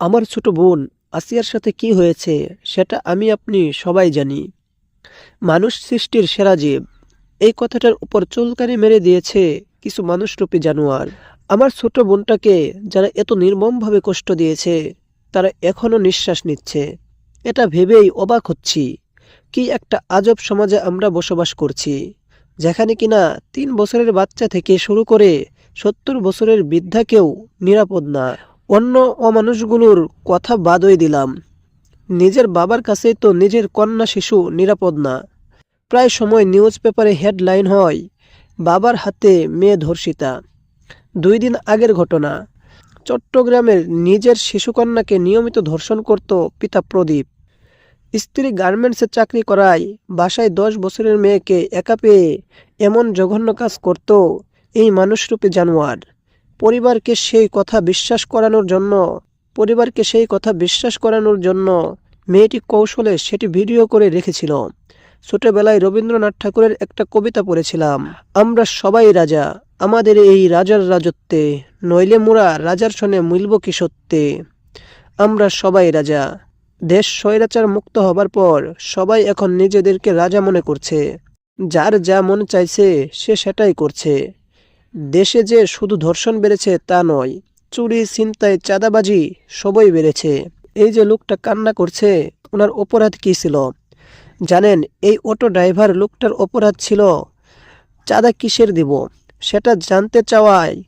আমার ছোট বোন আসিয়ার সাথে কি হয়েছে সেটা আমি আপনি সবাই জানি। মানুষ সৃষ্টির সেরা জীব। এই কথাটার উপর চুলকানি মেরে দিয়েছে কিছু মানুষরূপী জানোয়ার। আমার ছোট বোনটাকে যারা এত নির্মমভাবে কষ্ট দিয়েছে, তারা এখনও নিঃশ্বাস নিচ্ছে। এটা ভেবেই অবাক হচ্ছি। কি একটা আজব সমাজে আমরা বসবাস করছি, যেখানে কিনা তিন বছরের বাচ্চা থেকে শুরু করে সত্তর বছরের বৃদ্ধাকেও নিরাপদ না। অন্য অমানুষগুলোর কথা বাদই দিলাম। নিজের বাবার কাছেই তো নিজের কন্যা শিশু নিরাপদ না। প্রায় সময় নিউজ পেপারে হেডলাইন হয়, বাবার হাতে মেয়ে ধর্ষিতা। দুই দিন আগের ঘটনা। চট্টগ্রামের নিজের শিশুকন্যাকে নিয়মিত ধর্ষণ করত পিতা প্রদীপ। স্ত্রী গার্মেন্টসে চাকরি করায় বাসায় দশ বছরের মেয়েকে একা পেয়ে এমন জঘন্য কাজ করত এই মানুষরূপী জানোয়ার। পরিবারকে সেই কথা বিশ্বাস করানোর জন্য, পরিবারকে সেই কথা বিশ্বাস করানোর জন্য মেয়েটি কৌশলে সেটি ভিডিও করে রেখেছিল। ছোটবেলায় রবীন্দ্রনাথ ঠাকুরের একটা কবিতা পড়েছিলাম, আমরা সবাই রাজা, আমাদের এই রাজার রাজত্বে, নইলে মোরা রাজার সনে মিলব কি সত্যে? আমরা সবাই রাজা, দেশ স্বৈরাচার মুক্ত হবার পর সবাই এখন নিজেদেরকে রাজা মনে করছে। যার যা মন চাইছে সে সেটাই করছে। দেশে যে শুধু ধর্ষণ বেড়েছে তা নয়, চুরি, ছিনতাই, চাঁদাবাজি সবই বেড়েছে। এই যে লোকটা কান্না করছে, ওনার অপরাধ কী ছিল? জানেন, এই অটো ড্রাইভার লোকটার অপরাধ ছিল, চাঁদা কিসের দিব? সেটা জানতে চাওয়ায়,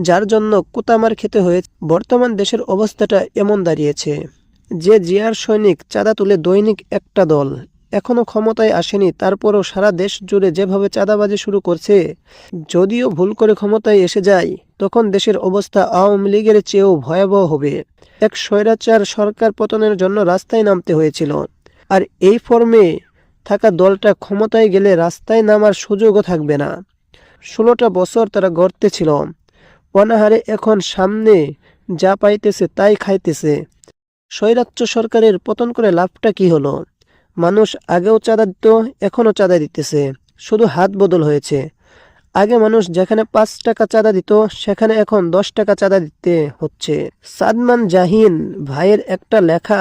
যার জন্য কুতামার খেতে হয়েছে বর্তমান দেশের অবস্থাটা এমন দাঁড়িয়েছে। যে জিয়ার সৈনিক চাঁদা তুলে দৈনিক একটা দল এখনও ক্ষমতায় আসেনি, তারপরও সারা দেশ জুড়ে যেভাবে চাঁদাবাজি শুরু করছে, যদিও ভুল করে ক্ষমতায় এসে যায়, তখন দেশের অবস্থা আওয়ামী লীগের চেয়েও ভয়াবহ হবে। এক স্বৈরাচার সরকার পতনের জন্য রাস্তায় নামতে হয়েছিল। আর এই ফর্মে থাকা দলটা ক্ষমতায় গেলে রাস্তায় নামার সুযোগও থাকবে না। ষোলোটা বছর তারা গড়তে ছিল অনাহারে এখন সামনে যা পাইতেছে তাই খাইতেছে। স্বৈরাচ্য সরকারের পতন করে লাভটা কি হলো? মানুষ আগেও চাঁদা দিত, এখনও চাঁদা দিতেছে। শুধু হাত বদল হয়েছে। আগে মানুষ যেখানে পাঁচ টাকা চাঁদা দিত, সেখানে এখন দশ টাকা চাঁদা দিতে হচ্ছে। সাদমান জাহিন ভাইয়ের একটা লেখা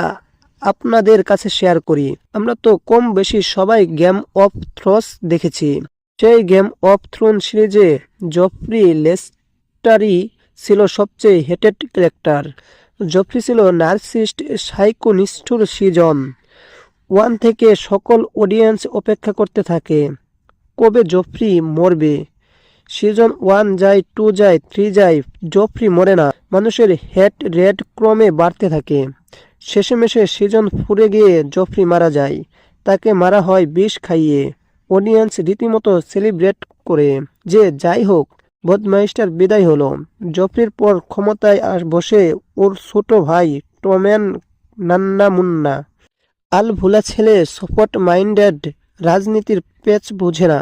আপনাদের কাছে শেয়ার করি। আমরা তো কম বেশি সবাই গেম অফ থ্রোস দেখেছি। সেই গেম অফ থ্রোন সিরিজে জফরি লেস্টারি ছিল সবচেয়ে হেটেড ক্যারেক্টার জফরি ছিল নার্সিস্ট সাইকো নিষ্ঠুর সিজন। ওয়ান থেকে সকল অডিয়েন্স অপেক্ষা করতে থাকে। কবে জফরি মরবে? সিজন ওয়ান যায়, টু যায়, থ্রি যায়, জফরি মরে না। মানুষের হেড রেড ক্রমে বাড়তে থাকে। শেষেমেশে সিজন ফুরে গিয়ে জফরি মারা যায়। তাকে মারা হয় বিষ খাইয়ে। অডিয়েন্স রীতিমতো সেলিব্রেট করে যে, যাই হোক বদমাইস্টার বিদায় হলো। জফরির পর ক্ষমতায় বসে ওর ছোট ভাই টমেন নান্না মুন্না আল ভুলা ছেলে সপট মাইন্ডেড রাজনীতির পেচ বুঝে না।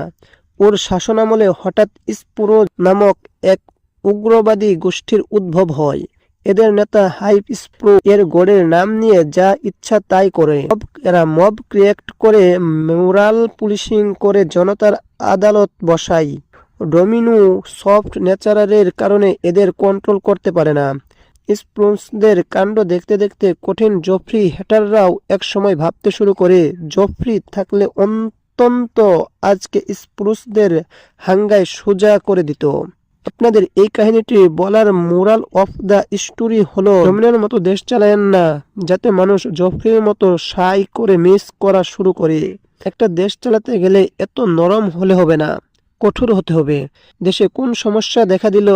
ওর শাসনামলে হঠাৎ স্পুরো নামক এক উগ্রবাদী গোষ্ঠীর উদ্ভব হয়। এদের নেতা হাইপ স্প্রো এর গড়ের নাম নিয়ে যা ইচ্ছা তাই করে। এরা মব ক্রিয়েট করে, মোরাল পুলিশিং করে জনতার আদালত বসায়। ডোমিনো সফট নেচারের কারণে এদের কন্ট্রোল করতে পারে না। স্প্রুন্সদের কাণ্ড দেখতে দেখতে কঠিন জফরি হ্যাটাররাও একসময় ভাবতে শুরু করে, জফরি থাকলে অন্তত আজকে স্প্রুসদের হাঙ্গায় সোজা করে দিত। আপনাদের এই কাহিনীটি বলার মোরাল অফ দ্য স্টোরি হলো ডোমিনের মতো দেশ চালায়েন না, যাতে মানুষ জফরির মতো সাই করে মিস করা শুরু করে। একটা দেশ চালাতে গেলে এত নরম হলে হবে না। কঠোর হতে হবে। দেশে কোন সমস্যা দেখা দিল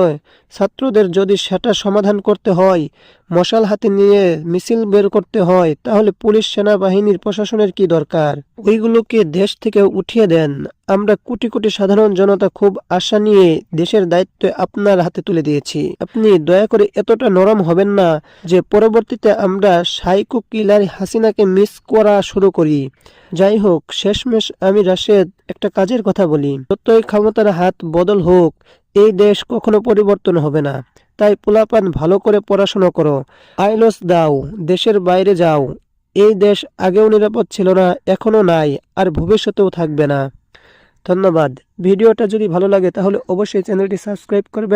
ছাত্রদের যদি সেটা সমাধান করতে হয় মশাল হাতে নিয়ে মিছিল বের করতে হয়, তাহলে পুলিশ, সেনাবাহিনীর, প্রশাসনের কি দরকার? ওইগুলোকে দেশ থেকে উঠিয়ে দেন। আমরা কোটি কোটি সাধারণ জনতা খুব আশা নিয়ে দেশের দায়িত্ব আপনার হাতে তুলে দিয়েছি। আপনি দয়া করে এতটা নরম হবেন না যে পরবর্তীতে আমরা সাইকো কিলার হাসিনাকে মিস করা শুরু করি। যাই হোক, শেষমেশ আমি রাশেদ একটা কাজের কথা বলি। যতই ক্ষমতার হাত বদল হোক এই দেশ কখনো পরিবর্তন হবে না। তাই পোলাপান ভালো করে পড়াশোনা করো। আইলস দাও, দেশের বাইরে যাও। এই দেশ আগেও নিরাপদ ছিল না, এখনও নাই, আর ভবিষ্যতেও থাকবে না। ধন্যবাদ। ভিডিওটা যদি ভালো লাগে তাহলে অবশ্যই চ্যানেলটি সাবস্ক্রাইব করবেন।